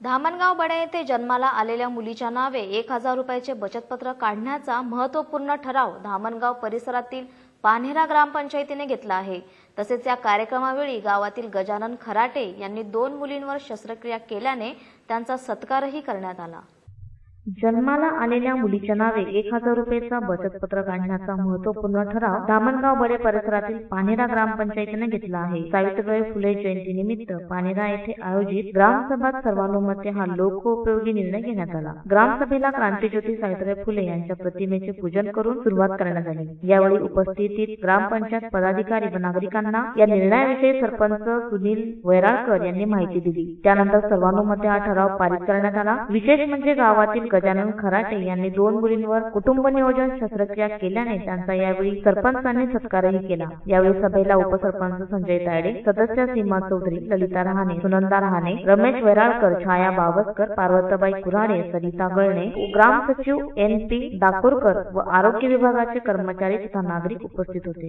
धामणगाव बडे येथे जन्माला आलेल्या मुलीच्या नावे एक हजार रुपयाचे बचतपत्र काढण्याचा महत्त्वपूर्ण ठराव धामणगाव परिसरातील पानेरा ग्रामपंचायतीने घेतला आहे. तसेच या कार्यक्रमावेळी गावातील गजानन खराटे यांनी दोन मुलींवर शस्त्रक्रिया केल्याने त्यांचा सत्कारही करण्यात आला. जन्माला आलेल्या मुलीच्या नावे एक हजार रुपयेचा बचत बचतपत्र काढण्याचा महत्त्वपूर्ण ठराव दामणगाव बडे परिसरातील पानेरा ग्रामपंचायतीने घेतला आहे. सावित्रीबाई फुले जयंती निमित्त पानेरा येथे आयोजित ग्रामसभेत सर्वानुमते हा लोकोपयोगी निर्णय घेण्यात आला. ग्रामसभेला क्रांतीज्योती सावित्रीबाई फुले यांच्या प्रतिमेचे पूजन करून सुरुवात करण्यात आली. यावेळी उपस्थितीत ग्रामपंचायत पदाधिकारी व नागरिकांना या निर्णयाविषयी सरपंच सुनील वैराळकर यांनी माहिती दिली. त्यानंतर सर्वानुमते हा ठराव पारित करण्यात आला. विशेष म्हणजे गावातील गजानन खराटे यांनी दोन मुलींवर कुटुंब नियोजन शस्त्रक्रिया केल्याने त्यांचा यावेळी सरपंचांनी सत्कारही केला. यावेळी सभेला उपसरपंच संजय तायडे सदस्य सीमा चौधरी ललिता रहाणे सुनंदा रहाणे रमेश वैराळकर छाया बावस्कर पार्वताबाई कुऱ्हाडे सरिता गळणे ग्राम सचिव एन पी डाकोरकर व आरोग्य विभागाचे कर्मचारी तथा नागरिक उपस्थित होते.